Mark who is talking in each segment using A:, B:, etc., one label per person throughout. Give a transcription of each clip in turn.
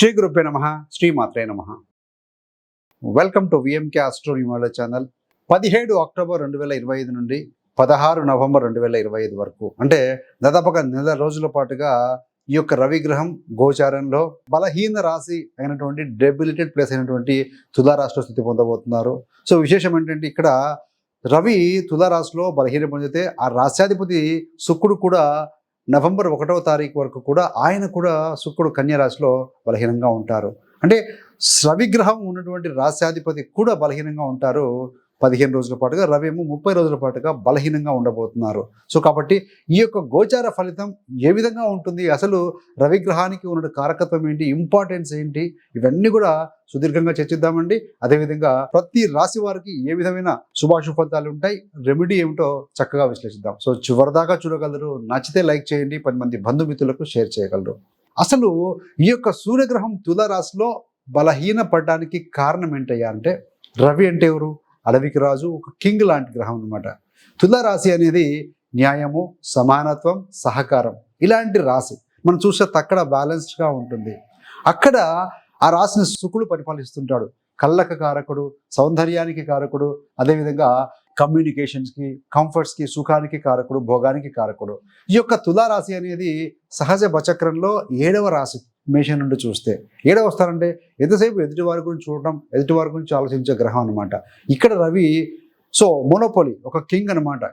A: శ్రీ గురుపే నమ శ్రీమాత్రే నమ. Welcome to VMK astro numerology channel పదిహేడు అక్టోబర్ రెండు వేల ఇరవై ఐదు నుండి పదహారు నవంబర్ రెండు వేల ఇరవై ఐదు వరకు. అంటే దాదాపుగా నెల రోజుల పాటుగా ఈ యొక్క రవి గ్రహం గోచారంలో బలహీన రాశి అయినటువంటి డెబిలిటెడ్ ప్లేస్ అయినటువంటి తులారాశిలో స్థితి పొందబోతున్నారు. సో విశేషం ఏంటంటే ఇక్కడ రవి తులారాశిలో బలహీన పొందితే ఆ రాశ్యాధిపతి శుక్రుడు కూడా నవంబర్ ఒకటవ తారీఖు వరకు కూడా ఆయన కూడా శుక్రుడు కన్యరాశిలో బలహీనంగా ఉంటారు. అంటే రవిగ్రహం ఉన్నటువంటి రాశ్యాధిపతి కూడా బలహీనంగా ఉంటారు. పదిహేను రోజుల పాటుగా రవి ఏమో ముప్పై రోజుల పాటుగా బలహీనంగా ఉండబోతున్నారు. సో కాబట్టి ఈ యొక్క గోచార ఫలితం ఏ విధంగా ఉంటుంది? అసలు రవిగ్రహానికి ఉన్న కారకత్వం ఏంటి? ఇంపార్టెన్స్ ఏంటి? ఇవన్నీ కూడా సుదీర్ఘంగా చర్చిద్దామండి. అదేవిధంగా ప్రతి రాశి వారికి ఏ విధమైన శుభాశుభ ఫలితాలు ఉంటాయి? రెమెడీ ఏమిటో చక్కగా విశ్లేషిద్దాం. సో చివరిదాకా చూడగలరు. నచ్చితే లైక్ చేయండి. పది మంది బంధుమిత్రులకు షేర్ చేయగలరు. అసలు ఈ యొక్క సూర్యగ్రహం తులారాశిలో బలహీన పడడానికి కారణం ఏంటయ్యా అంటే రవి అంటే ఎవరు? అడవికి రాజు ఒక కింగ్ లాంటి గ్రహం అనమాట తులారాశి అనేది న్యాయము సమానత్వం సహకారం ఇలాంటి రాశి. మనం చూస్తే అక్కడ బ్యాలెన్స్డ్గా ఉంటుంది. అక్కడ ఆ రాశిని శుకుడు పరిపాలిస్తుంటాడు. కళ్ళక కారకుడు సౌందర్యానికి కారకుడు అదేవిధంగా కమ్యూనికేషన్స్కి కంఫర్ట్స్కి సుఖానికి కారకుడు భోగానికి కారకుడు. ఈ యొక్క తులారాశి అనేది సహజ బచక్రంలో ఏడవ రాశి మేషం నుండి చూస్తే. ఏడవ వస్తారంటే ఎంతసేపు ఎదుటి వారి గురించి చూడటం ఎదుటి వారి గురించి ఆలోచించే గ్రహం అనమాట ఇక్కడ రవి సో మోనోపోలి ఒక కింగ్ అనమాట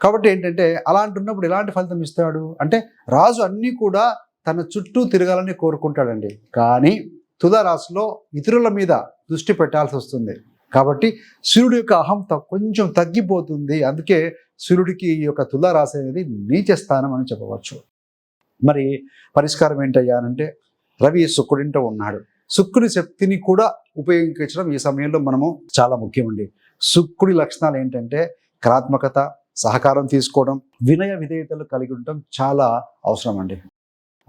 A: కాబట్టి ఏంటంటే అలాంటి ఉన్నప్పుడు ఎలాంటి ఫలితం ఇస్తాడు? అంటే రాజు అన్నీ కూడా తన చుట్టూ తిరగాలని కోరుకుంటాడండి. కానీ తులా రాశిలో ఇతరుల మీద దృష్టి పెట్టాల్సి వస్తుంది. కాబట్టి సూర్యుడి యొక్క అహం కొంచెం తగ్గిపోతుంది. అందుకే సూర్యుడికి ఈ యొక్క తులారాశి అనేది నీచ స్థానం అని చెప్పవచ్చు. మరి పరిష్కారం ఏంటయ్యా అంటే రవి శుక్రుడింట ఉన్నాడు. శుక్రుడి శక్తిని కూడా ఉపయోగించడం ఈ సమయంలో మనము చాలా ముఖ్యమండి. శుక్రుడి లక్షణాలు ఏంటంటే కళాత్మకత సహకారం తీసుకోవడం వినయ విధేయతలు కలిగి ఉండటం చాలా అవసరం అండి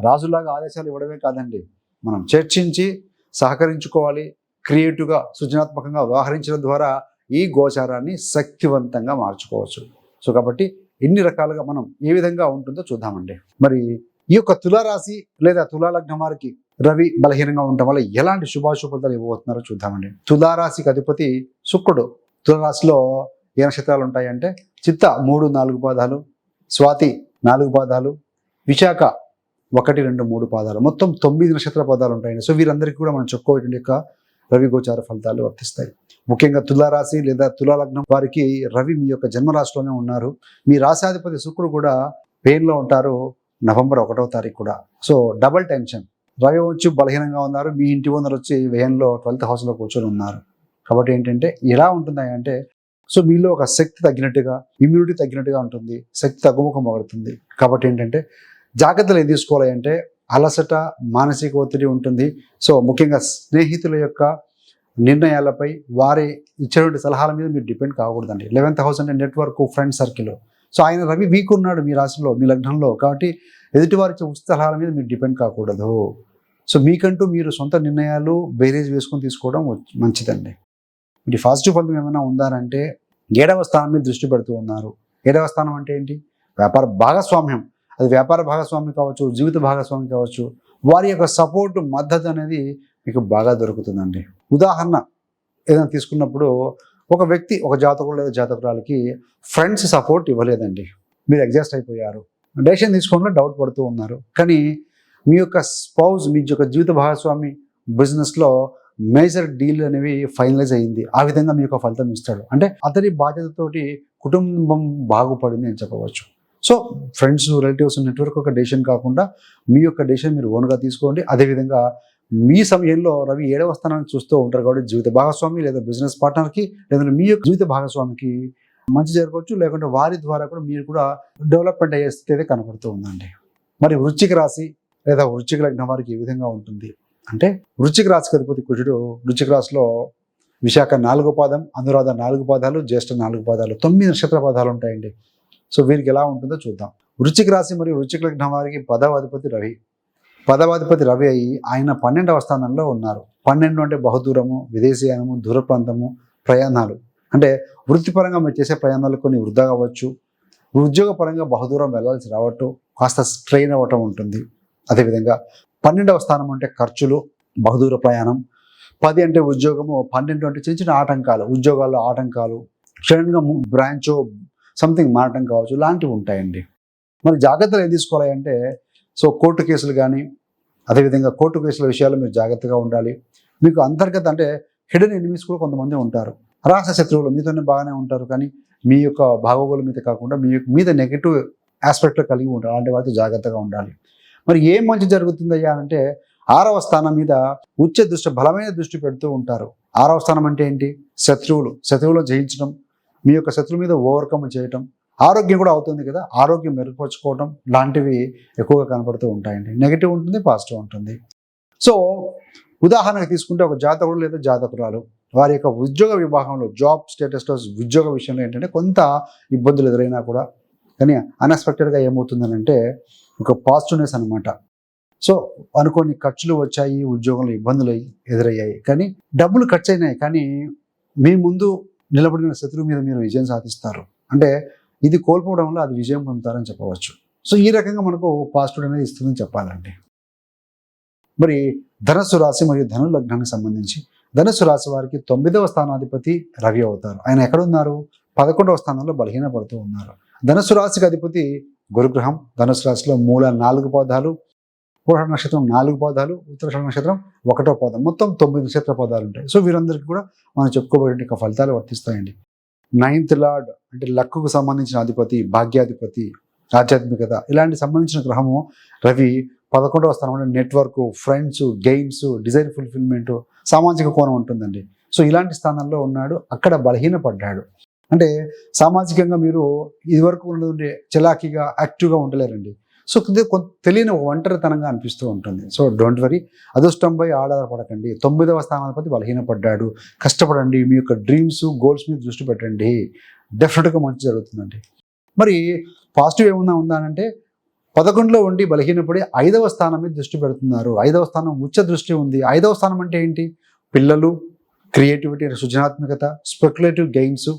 A: రాజులాగా ఆదేశాలు ఇవ్వడమే కాదండి. మనం చర్చించి సహకరించుకోవాలి. క్రియేటివ్గా సృజనాత్మకంగా వ్యవహరించడం ద్వారా ఈ గోచారాన్ని శక్తివంతంగా మార్చుకోవచ్చు. సో కాబట్టి ఎన్ని రకాలుగా మనం ఏ విధంగా ఉంటుందో చూద్దామండి. మరి ఈ యొక్క తులారాశి లేదా తులాలగ్నం వారికి రవి బలహీనంగా ఉండటం వల్ల ఎలాంటి శుభాశుభతలు ఇవ్వబోతున్నారో చూద్దామండి. తులారాశికి అధిపతి శుక్రుడు. తులారాశిలో ఏ నక్షత్రాలు ఉంటాయంటే చిత్త మూడు నాలుగు పాదాలు స్వాతి నాలుగు పాదాలు విశాఖ ఒకటి రెండు మూడు పాదాలు. మొత్తం తొమ్మిది నక్షత్ర పదాలు ఉంటాయండి. సో వీరందరికీ కూడా మనం చెప్పుకోవటువంటి యొక్క రవి గోచార ఫలితాలు వర్తిస్తాయి. ముఖ్యంగా తులారాశి లేదా తులాలగ్నం వారికి రవి మీ యొక్క జన్మరాశిలోనే ఉన్నారు. మీ రాశాధిపతి శుక్రుడు కూడా పెయిన్లో ఉంటారు నవంబర్ ఒకటవ తారీఖు కూడా. సో డబల్ టెన్షన్ రవి వచ్చి బలహీనంగా ఉన్నారు. మీ ఇంటి ఓనర్ వచ్చి వ్యయంలో ట్వెల్త్ హౌస్లో కూర్చొని ఉన్నారు. కాబట్టి ఏంటంటే ఎలా ఉంటుంది అంటే సో మీలో ఒక శక్తి తగ్గినట్టుగా ఇమ్యూనిటీ తగ్గినట్టుగా ఉంటుంది. శక్తి తగ్గుముఖం పడుతుంది. కాబట్టి ఏంటంటే జాగ్రత్తలు ఏం తీసుకోవాలి అంటే అలసట మానసిక ఒత్తిడి ఉంటుంది. సో ముఖ్యంగా స్నేహితుల యొక్క నిర్ణయాలపై వారి ఇచ్చినటువంటి సలహాల మీద మీరు డిపెండ్ కాకూడదండి. లెవెన్త్ హౌస్ అంటే నెట్వర్క్ ఫ్రెండ్ సర్కిల్. సో ఆయన రవి వీక్ ఉన్నాడు మీ రాశిలో మీ లగ్నంలో కాబట్టి ఎదుటివారి ఉచిత సలహాల మీద మీరు డిపెండ్ కాకూడదు. సో మీకంటూ మీరు సొంత నిర్ణయాలు బేరేజ్ వేసుకొని తీసుకోవడం మంచిదండి. ఇది పాజిటివ్ ఫలితం ఏమైనా ఉందారంటే ఏడవ స్థానం మీద దృష్టి పెడుతూ ఉన్నారు. ఏడవ స్థానం అంటే ఏంటి? వ్యాపార భాగస్వామ్యం. అది వ్యాపార భాగస్వామి కావచ్చు జీవిత భాగస్వామి కావచ్చు వారి యొక్క సపోర్ట్ మద్దతు అనేది మీకు బాగా దొరుకుతుందండి. ఉదాహరణ ఏదైనా తీసుకున్నప్పుడు ఒక వ్యక్తి ఒక జాతకుడు లేదా జాతకురాలకి ఫ్రెండ్స్ సపోర్ట్ ఇవ్వలేదండి. మీరు అడ్జస్ట్ అయిపోయారు. డెసిషన్ తీసుకోవడంలో డౌట్ పడుతూ ఉన్నారు. కానీ మీ యొక్క స్పౌజ్ మీ యొక్క జీవిత భాగస్వామి బిజినెస్లో మేజర్ డీల్ అనేవి ఫైనలైజ్ అయ్యింది ఆ విధంగా మీ యొక్క ఫలితం ఇస్తాడు. అంటే అతని బాధ్యతతోటి కుటుంబం బాగుపడింది అని చెప్పవచ్చు. సో ఫ్రెండ్స్ రిలేటివ్స్ నెట్వర్క్ ఒక డెసిషన్ కాకుండా మీ యొక్క డెసిషన్ మీరు ఓన్గా తీసుకోండి. అదేవిధంగా మీ సమయంలో రవి ఏడవ స్థానాన్ని చూస్తూ ఉంటారు కాబట్టి జీవిత భాగస్వామి లేదా బిజినెస్ పార్ట్నర్కి లేదా మీ యొక్క జీవిత భాగస్వామికి మంచి జరగవచ్చు. లేకుంటే వారి ద్వారా కూడా మీరు కూడా డెవలప్మెంట్ అయ్యే స్థితి అయితే కనపడుతూ ఉందండి. మరి వృశ్చిక రాశి లేదా వృశ్చిక లగ్నం వారికి ఏ విధంగా ఉంటుంది? అంటే వృశ్చిక రాశికి అధిపతి కుజుడు వృశ్చిక రాశిలో విశాఖ నాలుగు పాదం అనురాధ నాలుగు పాదాలు జ్యేష్ఠ నాలుగు పాదాలు తొమ్మిది నక్షత్ర పాదాలు ఉంటాయండి. సో వీరికి ఎలా ఉంటుందో చూద్దాం. వృచ్చిక రాశి మరియు వృచ్చిక లగ్నం వారికి పదవ అధిపతి రవి. పదవాధిపతి రవి అయి ఆయన పన్నెండవ స్థానంలో ఉన్నారు. పన్నెండు అంటే బహుదూరము విదేశీయానము దూర ప్రాంతము ప్రయాణాలు. అంటే వృత్తిపరంగా మీరు చేసే ప్రయాణాలు కొన్ని వృధా కావచ్చు ఉద్యోగపరంగా బహుదూరం వెళ్ళాల్సి రావటం కాస్త స్ట్రెయిన్ అవ్వటం ఉంటుంది. అదేవిధంగా పన్నెండవ స్థానం అంటే ఖర్చులు బహుదూర ప్రయాణం. పది అంటే ఉద్యోగము పన్నెండు అంటే చిన్న చిన్న ఆటంకాలు ఉద్యోగాల్లో ఆటంకాలు. సడన్గా బ్రాంచ్ సంథింగ్ మారటం కావచ్చు లాంటివి ఉంటాయండి. మరి జాగ్రత్తలు ఏం తీసుకోవాలి అంటే సో కోర్టు కేసులు కానీ అదేవిధంగా కోర్టు కేసుల విషయాల్లో మీరు జాగ్రత్తగా ఉండాలి. మీకు అంతర్గత అంటే హిడెన్ ఎనిమిస్ కూడా కొంతమంది ఉంటారు. రాస శత్రువులు మీతోనే బాగానే ఉంటారు కానీ మీ యొక్క భాగోగుల మీద కాకుండా మీ యొక్క మీద నెగిటివ్ ఆస్పెక్ట్లో కలిగి ఉంటారు అలాంటి వాటితో జాగ్రత్తగా ఉండాలి. మరి ఏం మంచి జరుగుతుందయ్యా అంటే ఆరవ స్థానం మీద ఉచ్చ దృష్టి బలమైన దృష్టి పెడుతూ ఉంటారు. ఆరవ స్థానం అంటే ఏంటి? శత్రువులు. శత్రువులను జయించడం మీ యొక్క శత్రువు మీద ఓవర్కమ్ చేయటం ఆరోగ్యం కూడా అవుతుంది కదా ఆరోగ్యం మెరుగుపరుచుకోవడం లాంటివి ఎక్కువగా కనపడుతూ ఉంటాయండి. నెగిటివ్ ఉంటుంది పాజిటివ్ ఉంటుంది. సో ఉదాహరణకు తీసుకుంటే ఒక జాతకుడు లేదా జాతకురాలు వారి యొక్క ఉద్యోగ విభాగంలో జాబ్ స్టేటస్లో ఉద్యోగ విషయంలో ఏంటంటే కొంత ఇబ్బందులు ఎదురైనా కూడా కానీ అన్ఎక్స్పెక్టెడ్గా ఏమవుతుందనంటే ఒక పాజిటివ్నెస్ అనమాట సో అనుకోని ఖర్చులు వచ్చాయి ఉద్యోగంలో ఇబ్బందులు ఎదురయ్యాయి కానీ డబ్బులు ఖర్చు అయినాయి కానీ మీ ముందు నిలబడిన శత్రువు మీద మీరు విజయం సాధిస్తారు. అంటే ఇది కోల్పోవడం వల్ల అది విజయం పొందుతారని చెప్పవచ్చు. సో ఈ రకంగా మనకు పాజిటివ్ అనేది ఇస్తుందని చెప్పాలండి. మరి ధనస్సు రాశి మరియు ధను లగ్నానికి సంబంధించి ధనుసు రాశి వారికి తొమ్మిదవ స్థానాధిపతి రవి అవుతారు. ఆయన ఎక్కడున్నారు? పదకొండవ స్థానంలో బలహీనపడుతూ ఉన్నారు. ధనుసు రాశికి అధిపతి గురుగ్రహం. ధనుసు రాశిలో మూల నాలుగు పదాలు. పూర్వ నక్షత్రం నాలుగు పదాలు ఉత్తరాషాఢ నక్షత్రం ఒకటో పాదం. మొత్తం తొమ్మిది నక్షత్ర పాదాలు ఉంటాయి. సో వీరందరికీ కూడా మనం చెప్పుకోబోయే ఫలితాలు వర్తిస్తాయండి. నైన్త్ లార్డ్ అంటే లక్కుకు సంబంధించిన అధిపతి భాగ్యాధిపతి ఆధ్యాత్మికత ఇలాంటి సంబంధించిన గ్రహము రవి పదకొండవ స్థానంలో network friends gains design fulfilment సామాజిక కోణం ఉంటుందండి. సో ఇలాంటి స్థానంలో ఉన్నాడు. అక్కడ బలహీనపడ్డాడు. అంటే సామాజికంగా మీరు ఇదివరకు ఉండే చలాకీగా యాక్టివ్గా ఉండలేరండి. సో కొంత తెలియని ఒక ఒంటరితనంగా అనిపిస్తూ ఉంటుంది. సో డోంట్ వరీ అదృష్టంపై ఆధారపడకండి తొమ్మిదవ స్థానాధిపతి బలహీనపడ్డాడు. కష్టపడండి మీ యొక్క డ్రీమ్స్ గోల్స్ మీద దృష్టి పెట్టండి. డెఫినెట్గా మంచి జరుగుతుందండి. మరి పాజిటివ్ ఏమన్నా ఉందా అంటే పదకొండులో ఉండి బలహీనపడి ఐదవ స్థానం మీద దృష్టి పెడుతున్నారు. ఐదవ స్థానం ఉచ్చ దృష్టి ఉంది. ఐదవ స్థానం అంటే ఏంటి? పిల్లలు క్రియేటివిటీ సృజనాత్మకత speculative gains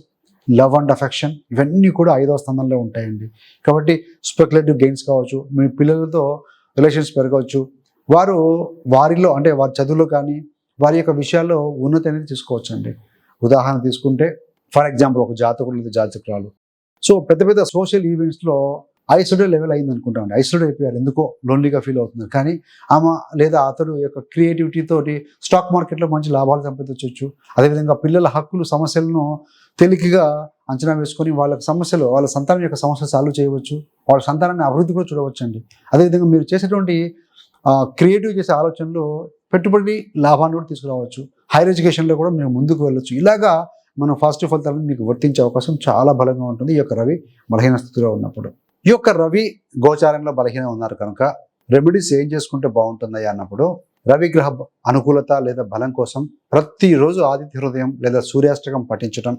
A: love and affection ఇవన్నీ కూడా ఐదవ స్థానంలో ఉంటాయండి. కాబట్టి స్పెక్యులేటివ్ గెయిన్స్ కావచ్చు మీ పిల్లలతో రిలేషన్స్ పెరగవచ్చు. వారు వారిలో అంటే వారి చదువులో కానీ వారి యొక్క విషయాల్లో ఉన్నతి అనేది తీసుకోవచ్చు అండి ఉదాహరణ తీసుకుంటే ఫర్ ఎగ్జాంపుల్ ఒక జాతకులు జాతకురాలు. సో పెద్ద పెద్ద సోషల్ ఈవెంట్స్లో ఐసోలేట్ లెవెల్ అయింది అనుకుంటామండి ఐసోలేట్ అయిపోయారు ఎందుకో లోన్లీగా ఫీల్ అవుతున్నారు. కానీ ఆమె లేదా అతడు యొక్క క్రియేటివిటీతోటి స్టాక్ మార్కెట్లో మంచి లాభాలు సంపాదించవచ్చు అదేవిధంగా పిల్లల హక్కులు సమస్యలను తేలికగా అంచనా వేసుకొని వాళ్ళ సమస్యలు వాళ్ళ సంతానం యొక్క సమస్యలు సాల్వ్ చేయవచ్చు. వాళ్ళ సంతానాన్ని అభివృద్ధి కూడా చూడవచ్చు అండి అదేవిధంగా మీరు చేసేటువంటి క్రియేటివ్ చేసే ఆలోచనలు పెట్టుబడి లాభాన్ని కూడా తీసుకురావచ్చు. హైయర్ ఎడ్యుకేషన్లో కూడా మీరు ముందుకు వెళ్ళొచ్చు. ఇలాగా మనం ఫాస్ట్ ఫలితాలను మీకు వర్తించే అవకాశం చాలా బలంగా ఉంటుంది. ఈ యొక్క రవి బలహీన స్థితిలో ఉన్నప్పుడు. ఈ యొక్క రవి గోచారంలో బలహీనం ఉన్నారు కనుక రెమెడీస్ ఏం చేసుకుంటే బాగుంటుందయ్యా అన్నప్పుడు రవి గ్రహ అనుకూలత లేదా బలం కోసం ప్రతిరోజు ఆదిత్య హృదయం లేదా సూర్యాష్టకం పఠించటం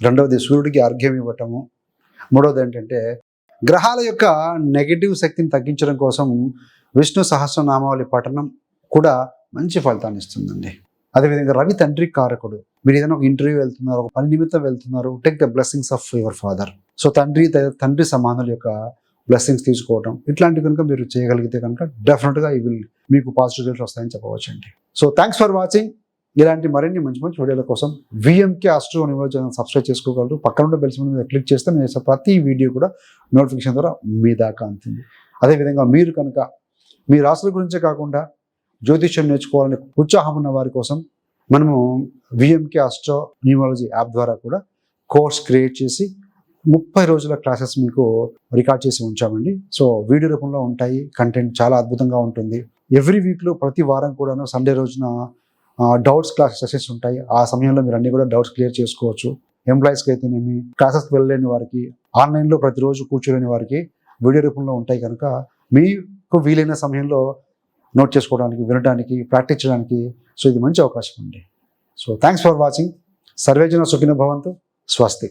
A: రెండవది సూర్యుడికి అర్ఘ్యం ఇవ్వటము మూడవది ఏంటంటే గ్రహాల యొక్క నెగిటివ్ శక్తిని తగ్గించడం కోసం విష్ణు సహస్రనామావళి పఠనం కూడా మంచి ఫలితాన్ని ఇస్తుందండి. అదేవిధంగా రవి తండ్రి కారకుడు. మీరు ఏదైనా ఒక ఇంటర్వ్యూ వెళ్తున్నారు ఒక పని నిమిత్తం వెళ్తున్నారు take the blessings of your father. So తండ్రి త- తండ్రి సమానుల యొక్క బ్లెస్సింగ్స్ తీసుకోవడం ఇట్లాంటివి కనుక మీరు చేయగలిగితే కనుక డెఫినెట్గా ఈ విల్ మీకు పాజిటివ్ రిజల్ట్స్ వస్తాయని చెప్పవచ్చు అండి. సో థ్యాంక్స్ ఫర్ వాచింగ్ ఇలాంటి మరిన్ని మంచి మంచి వీడియోల కోసం VMK astro news channel subscribe చేసుకోగలరు. పక్కన ఉన్న బెల్స్ మీద క్లిక్ చేస్తే నేను చేసే ప్రతి వీడియో కూడా నోటిఫికేషన్ ద్వారా మీ దాకా అందుతుంది అదేవిధంగా మీరు కనుక మీ రాసుల గురించే కాకుండా జ్యోతిష్యం నేర్చుకోవాలని ఉత్సాహం ఉన్న వారి కోసం మనము విఎంకే అస్ట్రో న్యూమాలజీ యాప్ ద్వారా కూడా కోర్స్ క్రియేట్ చేసి ముప్పై రోజుల క్లాసెస్ మీకు రికార్డ్ చేసి ఉంచామండి. సో వీడియో రూపంలో ఉంటాయి కంటెంట్ చాలా అద్భుతంగా ఉంటుంది. ఎవ్రీ వీక్లో ప్రతి వారం కూడాను సండే రోజున డౌట్స్ క్లాస్ సెషన్స్ ఉంటాయి. ఆ సమయంలో మీరు అన్ని కూడా డౌట్స్ క్లియర్ చేసుకోవచ్చు. ఎంప్లాయీస్కి అయితేనేమి క్లాసెస్కి వెళ్ళలేని వారికి ఆన్లైన్లో ప్రతిరోజు కూర్చోలేని వారికి వీడియో రూపంలో ఉంటాయి కనుక మీకు వీలైన సమయంలో నోట్ చేసుకోవడానికి వినడానికి ప్రాక్టీస్ చేయడానికి సో ఇది మంచి అవకాశం అండి. So thanks for watching. సర్వేజన సుఖిన భవంతు. స్వస్తి.